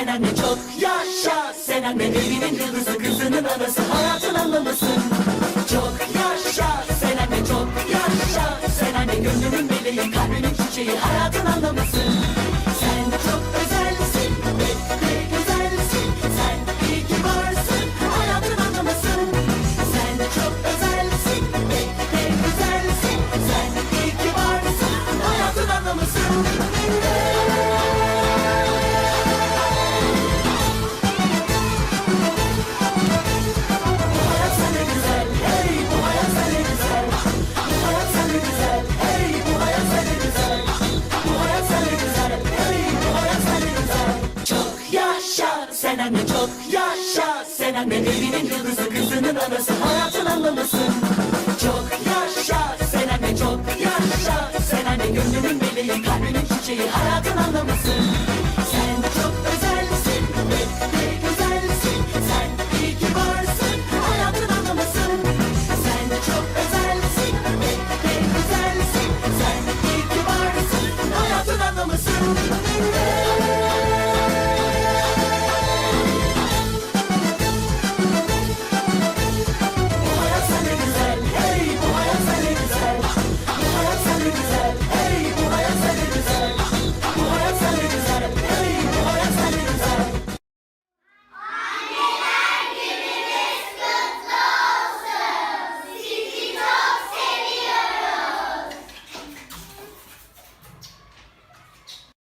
sen anne çok yaşa. Sen anne evinin yıldızı kızının anası hayatın anlamısın Çok yaşa. Sen anne çok yaşa. Sen anne gönlümün meleği kalbimin çiçeği. Hayatın anlamısın sen anne çok yaşa. Sen anne evinin yıldızı, kızının anası, hayatın anlamısın. Çok yaşa, sen anne çok yaşa. Sen anne gönlümün meleği, kalbimin çiçeği, hayatın anlamısın.